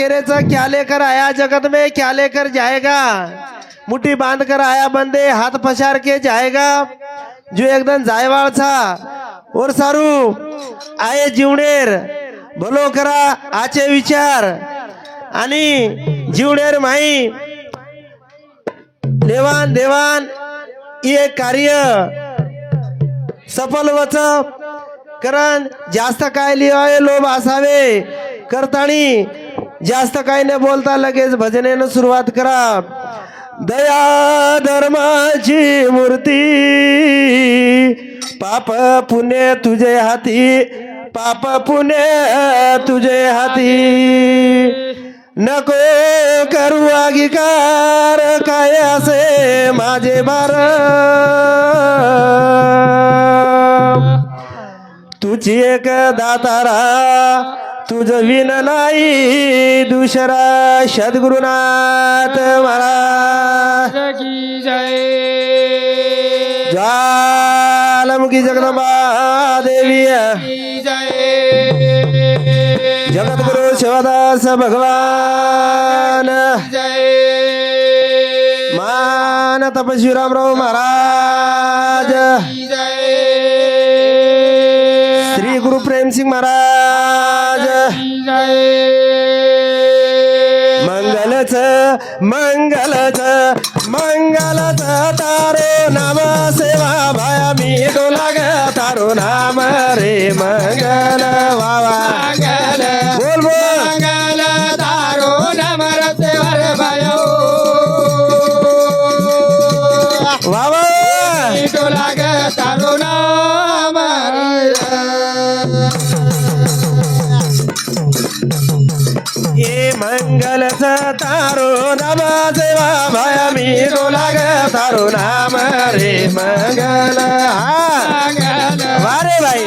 केरेचा क्या लेकर आया जगत में क्या लेकर जाएगा। मुठी बांध कर आया बंदे हाथ पसार के जाएगा। जो एकदम जायवाळ था और सारू आए जीवनेर। भलो करा आचे विचार। आणि जीवनेर माई लेवान देवान हे कार्य। सफल वच कारण जास्त काय लिहावे लोभ असावे। करतानी जास्त काही न बोलता लगेच भजनेनं सुरुवात करा. दया धर्माची मूर्ती पाप पुणे तुझे हाती पाप पुणे तुझे हाती. नको करू अंगीकार काय असे माझे बार. तुझी एक दातारा तुझ विन नाही दुसरा सद्गुरुनाथ महाराज. की जय जालमुखी जगदंबा देवी जय जगद्गुरु शिवदास भगवान. जय मान तपस्वी रामराव महाराज. जय श्री गुरु प्रेम सिंग महाराज. मंगलच मंगलच मंगलच तारो नाम सेवा भाया मी डोला ग तारो नाम रे मंगल। भाया मी डोला ग तारो नाम रे मंगल हा. मंगल वारे भाई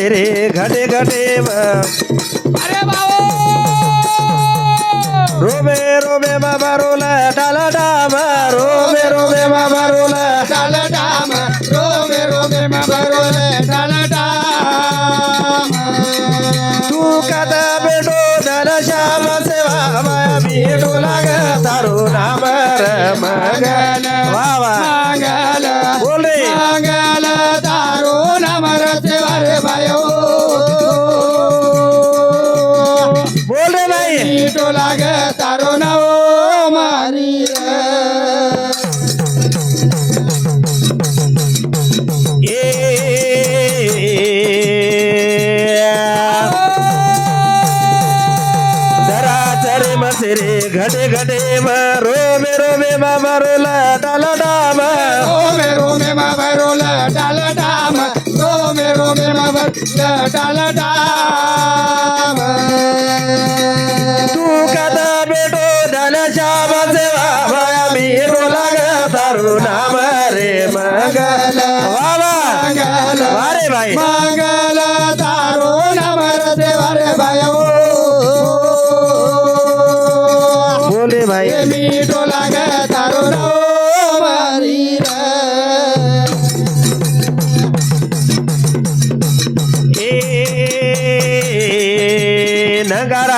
चरे बसे रे घटे घटे अरे बाबा रोबे रोबे बाबा रोला डाला डामा रोबे रोबे बाबा रोला डाल घटे घटे म रोमे रोमे बाबा रोला डाला डामा रोमे रोमे मरोले डाल डाम रोमे रोमे मरोले डाल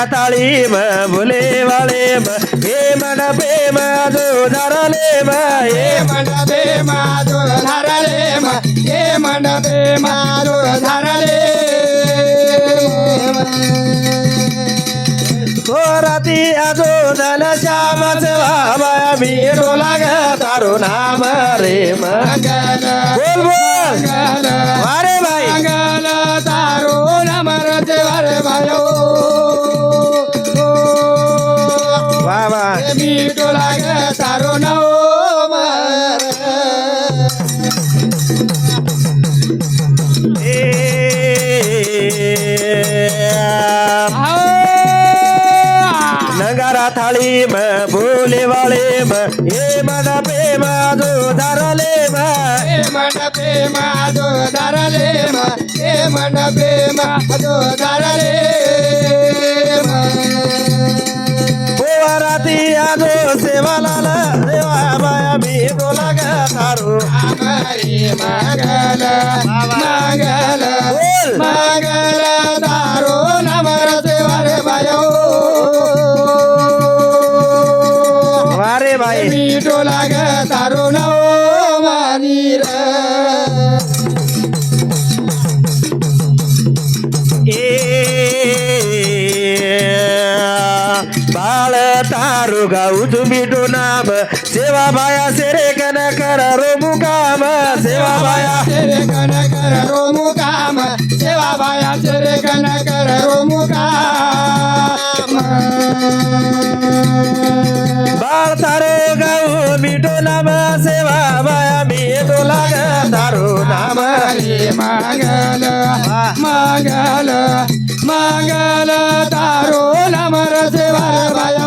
ए नगारा ताळी म बोले वाळे हे मन प्रेम जो धरले म हे मंडपे माधुर धारले मा हे मंडपे माधुर धारले राती आजो धन श्यामच माया मी लाग तारो नाम रे मंगल बोल वारे भाई. मंगल तारो नमर देवर भयो. वा वा मीठो लागे तारो नौ मर. ए. नगारा थाळी म बोले वाळे म हे माझा प्रेम म. हे मंडपे माझो दारले मा हे मंडपे माझो दारले सेवा देवा बाया मी बोला ग थारू हमारी मंगल दारो नमर बायो वारे भाई मीठो लाग तारो नो बाळ तारू गाऊ तुम्ही नाम. सेवा बाया सेरे कन कर रो मुकाम सेवा बाया तेरे कन कर रो मुकाम सेवा बाया तेरे कन कर रो मुकाम बाळ तारो गाऊ मिठो नाम. सेवा बाया मी डोला तारू नाम. हमारी मंगल मंगल मंगल तारो नमर देवर बायो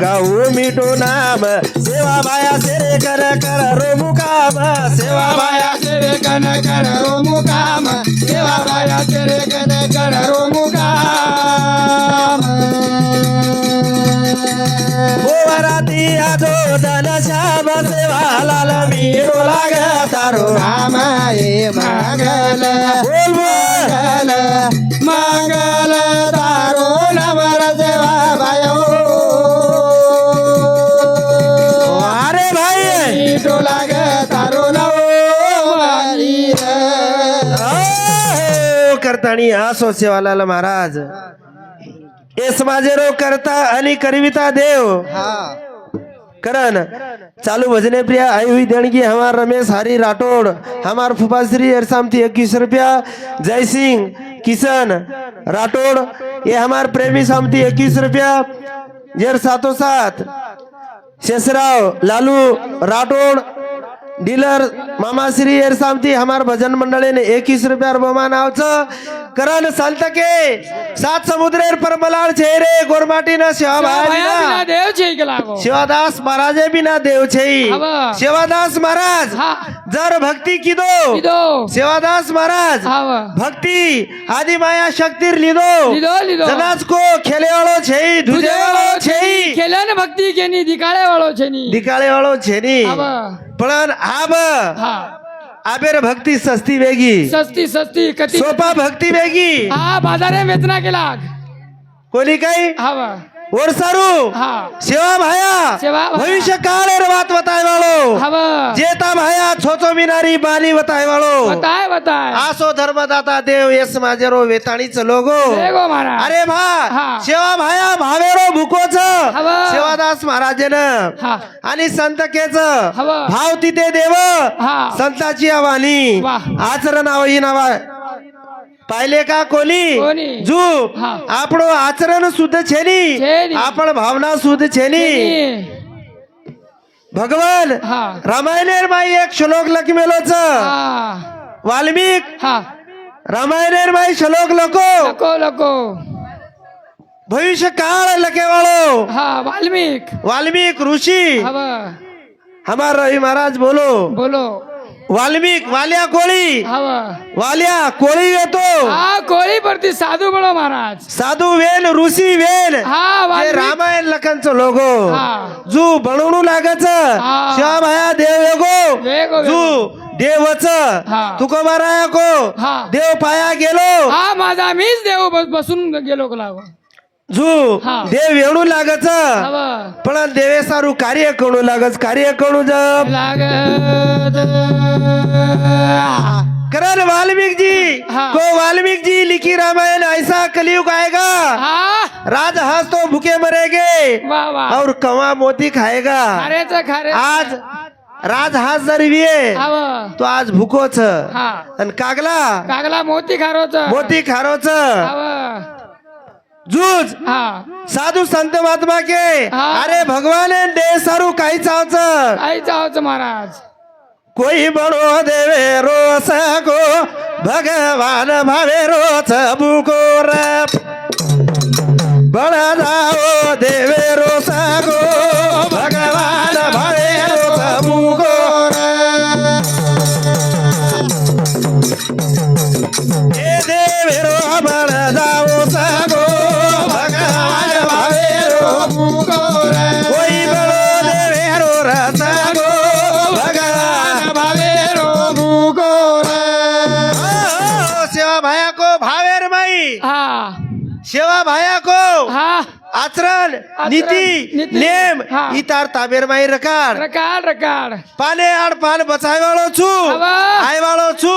गाऊ मिठो नाम. सेवा बाया सेरे कर कर रो मुकाम. सेवा बाया सेरे तेरे कन कर रो मुकाम. सेवा बाया सेरे कन कर रो मुकाम. गोवराती आजो धन श्याम. सेवा लाल मी डोला ग तारो राम हे मंगल बोल ओ, करताणी असो सेवालाल महाराज. एस माझे रो करता आणि करविता देव. हा. करण चालू भजने प्रिया आई हुई देणगी हमार रमेश हरी राठौड़ हमार फुफा श्री अरसामती इक्कीस रुपया जय सिंह किशन राठौड़ ये हमार प्रेमी सामती इक्कीस रुपया जेर सातों सात शेषराव लालू राठौड़ डीलर मामा श्री एरसामती हमार भजन मंडळीने एकवीस रुपयावर बोमा नावचं करण संत के सात समुद्रेर परमलाल चेहरे गोरमाटीना शिवाबाई देव छे लागो. शिवादास महाराजे बिना देव छई हवा. शिवादास महाराज जर भक्ती किदो? लिदो शिवादास महाराज भक्ती आदि माया शक्तीर लिदो? जनाज को खेले वाळो छई धुजे वाळो छई केल्याने भक्ती केनी दिकाळे वाळो छेनी दिकाळे वाळो छेनी हाव. पण आब! आबेर भक्ती सस्ती वेगी. सस्ती सस्ती कती सोपा भक्ती वेगी. हा बाजारे वेतना केला कोणी काही? हवा वर सारू हा. सेवा भाया. भविष्य वात वताय वाळो. हवा. जेता भाया छोचो मिनारी बाली वताय वाळो. बताय बताय आसो धर्मदाता देव येस माझेरो वेताणीच लोगो. अरे भा. सेवा भाया भावेरो भुकोच. सेवादास महाराजेन. आणि संतकेच हव. भाव तिथे देव. संताची आवानी वाह. आचरण आवई नावा पाहिले का कोणी? झूप. आपण आचरण शुद्ध छे आपण भावना शुद्ध छे भगवान रामायण माई एक श्लोक लखमेलोच वाल्मिक रामायण माई श्लोक लको लको लको भविष्य काळ लके वाळो वाल्मिक. वाल्मिक ऋषी. हमार रवि महाराज बोलो. बोलो. वाल्मिक वाल्या कोळी. वाल्या कोळी येतो. हा कोळी परती साधू बोलो महाराज. साधू वेल ऋषी वेल हा रामायण लखनचं लोगो. जू बनवणू लागच. शिवाभाया देव येगो जू देवच. तुको माराया को. देव पाया गेलो. हा माझा मीच देव बस- बसून गेलो लागो जू. देव येणू लागच. पण देवे सारू कार्य करू लागच कार्य करू जप. लागत. करण वाल्मीक जी. को वाल्मीक जी लिखी रामायण ऐसा कलयुग आएगा। राज हंस तो भूखे मरेगे और कवा मोती खाएगा। आज राज हाच जरी विये तो आज भुकोच हा. आणि कागला? कागला मोती खारोच. मोती खारोच. हा साधु संत महात्मा के। अरे भगवान दे सारू काही चावच आई जाओच महाराज. कोई बड़ो देवे रोस को भगवान भावे रोस बुको रे बड़ा जाओ देवे रोस को आचरण नीती नेम ई तार ताबेर माई रकार रकार रकार पाने आड़ पान बचाई वालो छु. आए वालो छु.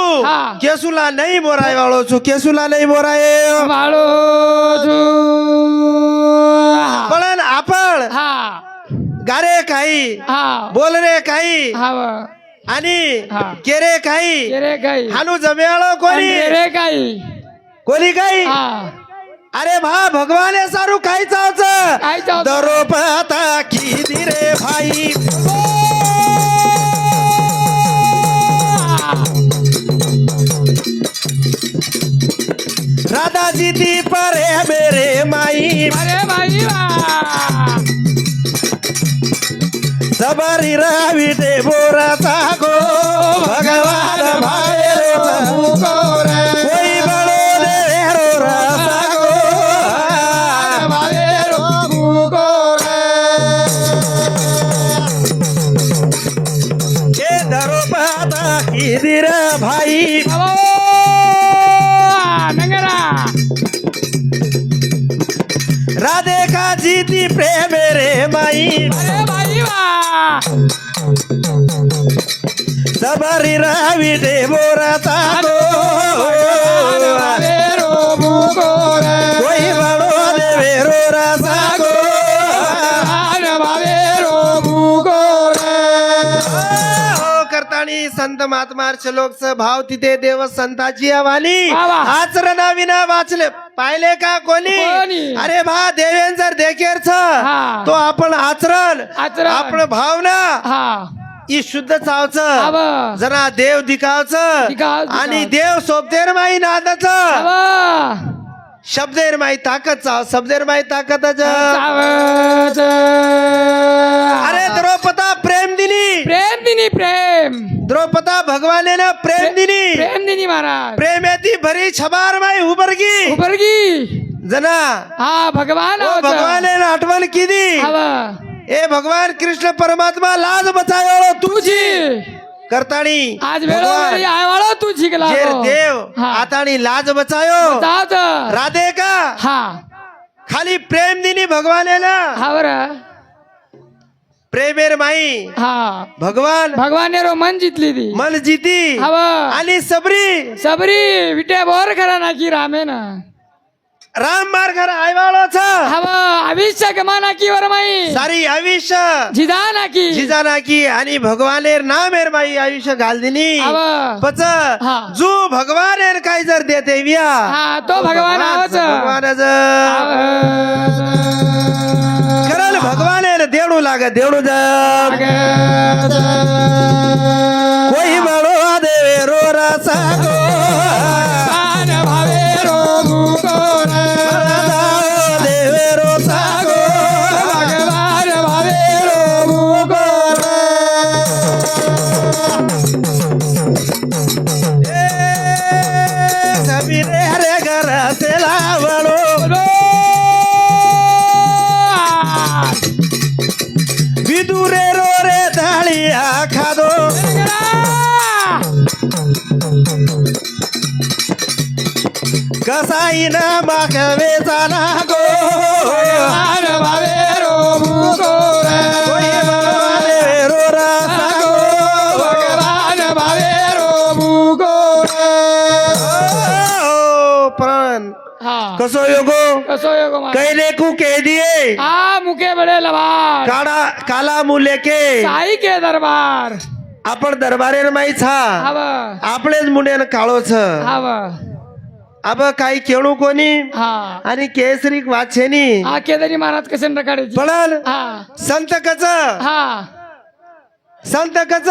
केसुला नहीं मोराई वालो छु. केसुला नहीं मोराए वालो छु. पण आपण गारे काही. बोलणे काही. आणि केरे काही. हानू जमेळो कोणी. काही. कोणी काही? अरे भा भगवाने सारू खायचा दरो पता की रे भाई. राधा जी दी परे मेरे माई. अरे माई जबरी रवी दे बोराचा गो. भगवान भाई एकाची ती प्रेम रे बाई अरे बाई वा सबरी रवी दे बोराचा कोई वाणी संत महात्मार्ष लोक भाव तिथे देव संताची वाणी आचरणा विना वाचले. पाहिले का कोणी? अरे भा देवेन जर देखेर तो आपण आचरण. आपण भावना. शुद्ध चावच. जरा देव दिखावच. आणि देव सोबतेर माई नादच. शब्देर माई ताकद चाव शब्देर माई ताकद अरे द्रौपदा दिली प्रेम। द्रौपदा भगवाने ना प्रेम दिनी। प्रेम दिनी महाराज। प्रेम येते भरी छबार माई उभरगी उभरगी जना। हा भगवान भगवान भगवाने आठवण केली। ए भगवान कृष्ण परमात्मा लाज बचायो तुझी। करताणी आज वेळ आयवाळो तुझी हो। देव आताणी लाज बचायो। राधे का? हा। खाली प्रेम दिनी भगवान हा बरं। प्रेमेर माई। हा. भगवान। भगवान रो मन जितली ती. मन जिती। हवा. आणि सबरी। सबरी विट्या बोर खरा ना की रामे ना. राम मार्ग आयवाळाचा हवा. आयुष्य गमा ना की वर माई. सारी आयुष्य। जिजा ना की. जिजा ना की आणि भगवानेर नाम एर माई आयुष्य घाल दिनी हवा. पच जो जो भगवानेर काय जर देते विया। हा तो भगवान आवाच भगवानाचं भगवान भगवानेर देवडू लाग देवडू जा कोई बळो देवे आईन मागवे जाना गो. कसो योगो? कसो योगो कहने को कह दिए? आ मुके बड़े लवार काडा काला मुले के। साई के दरबार। आपण दरबारे माहीत हा आपलेच मुंडे काळोच हा अब काही केळू कोणी? हा. आणि केसरी वाचेनी. हा केदारी महाराज कसे काढायची? पडल हा. संत कच हा. संत कच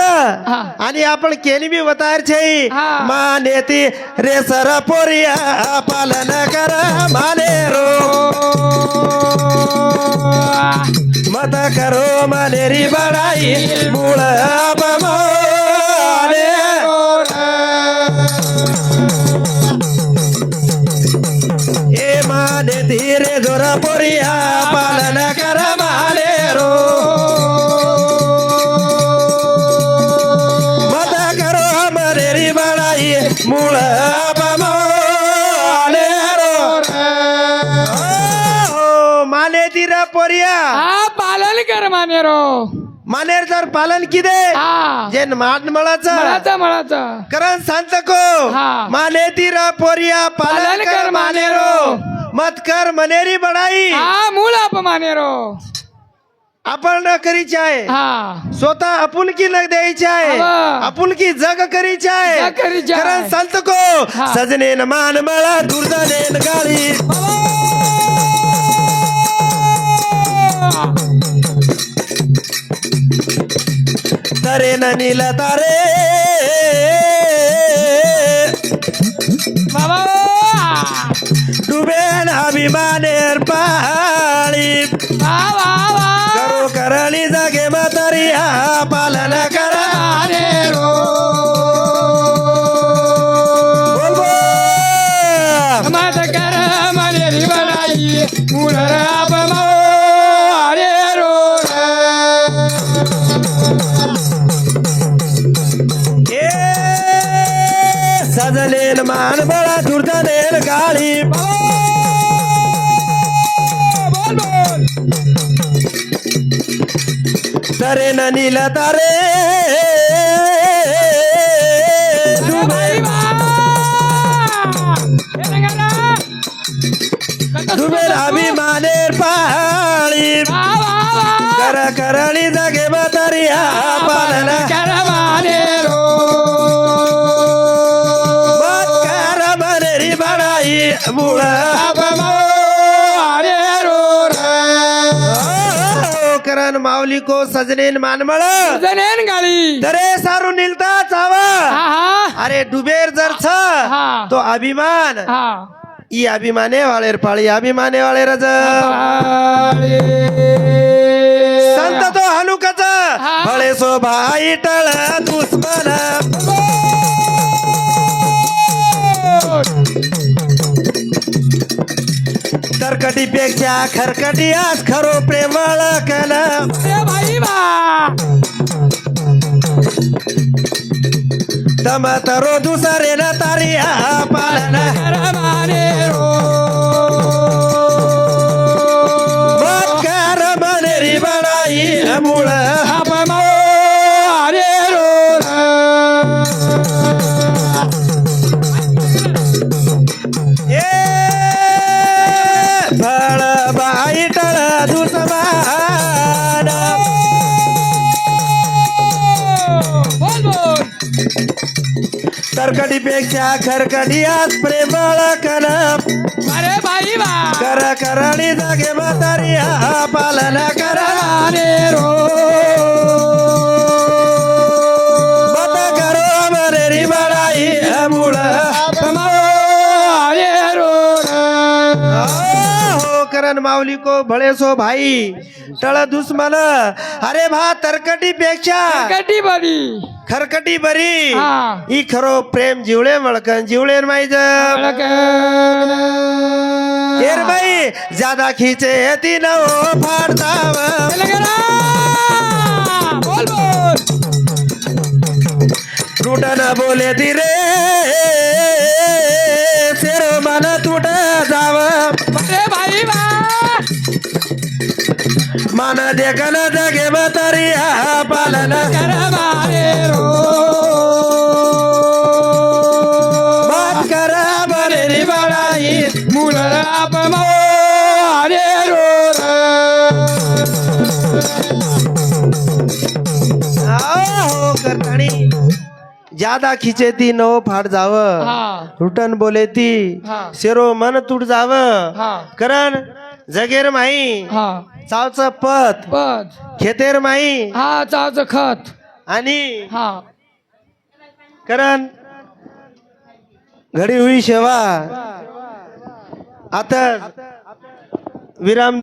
हा. आणि आपण केली बी वतार छे हा. मानेती रे सर पोरिया पालन कर माने रो. मत करो मानेरी बडाई मूळ अपमाने कर मानेर जर पालन किदे? हा. जे मळाचं. मळाचा मळाचा. करण सांगत को हा. माने तीर पोरिया पालन कर मानेरो. मत कर मनेरी बडाई हा मूळ आप माने रो आपण न करीची आहे. हा. स्वतः आपुलकी न द्यायची आहे. हवं. आपुलकी जग करीची आहे. जग करीची आहे. करण संत को हा. सजनेन मान मला दुर्दनेन गाळी. तरेन नील तारे. बाबा डुबेन अभिमानेर पाळी. करणी जागे म्हातारिया पालन करा. तरेन नील तारे बाई वा डुबेन अभिमानेर पाळी वा वा वा कर करणी जागे म्हातारिया पालन कर करण माऊली को सजनेन मानमळ. जनेन गाली. दरे सारू निलता चावा. अरे डुबेर जर छ हा. तो अभिमान. हा. ई अभिमाने वाळेर पाळी अभिमाने वाळे रज संत तो हनुकच. हा. फळे सो भाई टळ दुश्मन तरकटी पेक्षा खरकटी आज खरो प्रेमळ कन भाई तम तरो दुसरे न तारिया पालन. कर माने रो। मत्कार मनेरी बडाई मुळ आप माने पेक्षा खरकटी आज प्रेमळ कन अरे भाई बा कर करणी जागे म्हातारिया पालन कर. माने रो करण माऊली को भळे सो भाई। टळ दुश्मन अरे भा तरकटी पेक्षा। कटी बरी। खरकटी बरी। हा. ही खरो प्रेम जिवळे मळकन जिवळे माहीत केर बाई ज्यादा खिचे ती नव फाडताव बोल बोल। टूटन बोले ती रे सेरो मन मन देखन जगे मतरिया पालन कर मारे रो। बात करा बरेरी बडाई मूल आप मारे रो हो ज्यादा खिचे ती नव फाट जाव। रुटन बोले ती शेरो मन तुट जाव। करण जगेर माई हा. चावचं पत पद खेतेर माई हा चावचं खत. आणि हा. करण घडी हुई शेवा. आता विराम